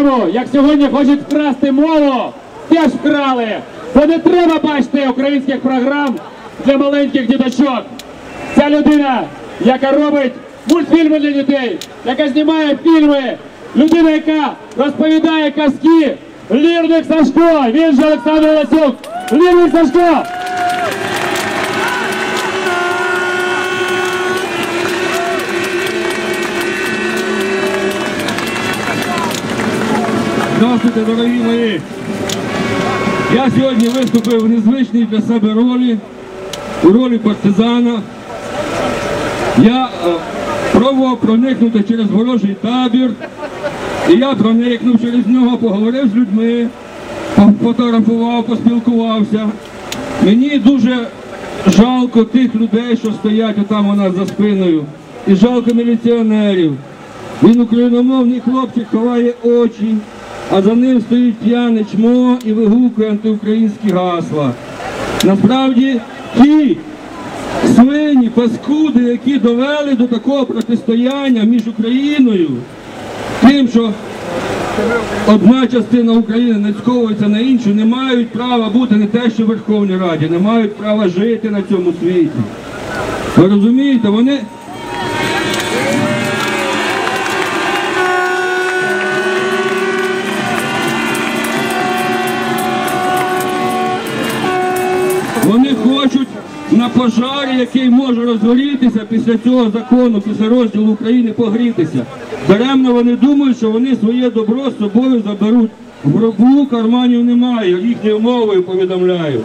програму, як сьогодні хочуть вкрасти мову, теж вкрали. Бо не треба бачити українських програм для маленьких діточок. Ця людина, яка робить мультфільми для дітей, яка знімає фільми, людина, яка розповідає казки, Лірник Сашко, він же Олександр Ласюк. Лірник Сашко! Здравствуйте, дорогі мої! Я сьогодні виступив в незвичній для себе ролі, у ролі партизана. Я е, пробував проникнути через ворожий табір, і я проникнув через нього, поговорив з людьми, пофотографував, поспілкувався. Мені дуже жалко тих людей, що стоять отам у нас за спиною, і жалко міліціонерів. Він україномовний хлопчик ховає очі, а за ним стоїть п'яне чмо і вигукує антиукраїнські гасла. Насправді ті свині, паскуди, які довели до такого протистояння між Україною, тим, що одна частина України нацьковується на іншу, не мають права бути не те, що в Верховній Раді, не мають права жити на цьому світі. Ви розумієте, вони хочуть на пожарі, який може розгорітися після цього закону, після розділу України, погрітися. Даремно вони думають, що вони своє добро з собою заберуть. В гробу карманів немає, їхньою мовою повідомляю.